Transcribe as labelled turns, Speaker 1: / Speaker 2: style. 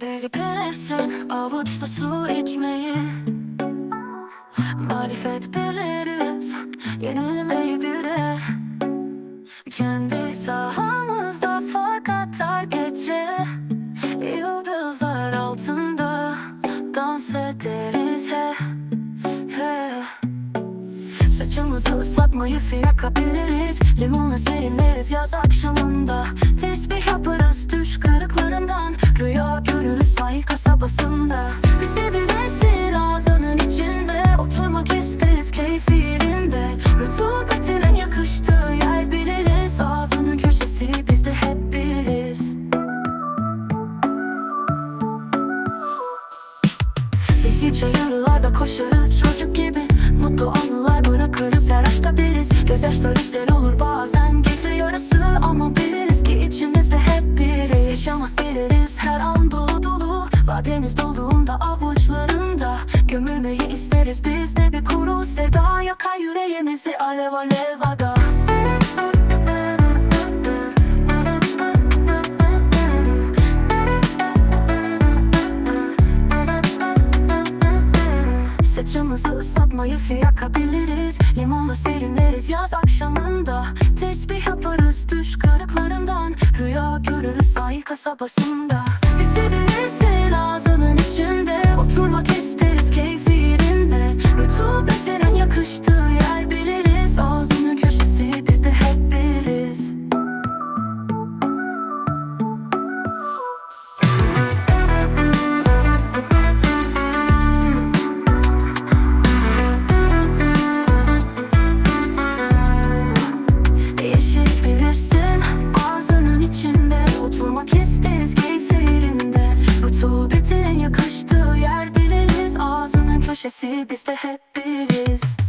Speaker 1: Beceriklersin avuçta su içmeyi. Marifet biliriz yenilmeyi bile. Kendi sahamızda fark atar gece. Yıldızlar altında dans ederiz he, he. Saçımızı ıslatmayı yakabiliriz Limonla serinleriz yaz akşamında. Tesbih yaparız sahil kasabasında. Bizi bilirsin ağzının içinde. Oturmak isteriz keyfi yerinde. Rutubetin en yakıştığı yer biliriz. Ağzının köşesi bizde hep biriz. Biz çayırlarda koşarız. Çocuk gibi Mutlu anılar bırakırız. Her aşkta biriz. Gözyaşları sel olur. Bazen gece yarısı Ama biliriz ki içimizde hep biri Yaşamak biliriz dolu Vademiz doluğunda avuçlarında. Gömülmeyi isteriz biz de bir kuru sevda. Yakar yüreğimizi alev alev ada. Saçımızı ıslatmayı yakabiliriz Limonla serinleriz yaz akşamında. Tesbih yaparız düş kırıklarından. Rüya görürüz sahil kasabasında I see, Mr. Happy is.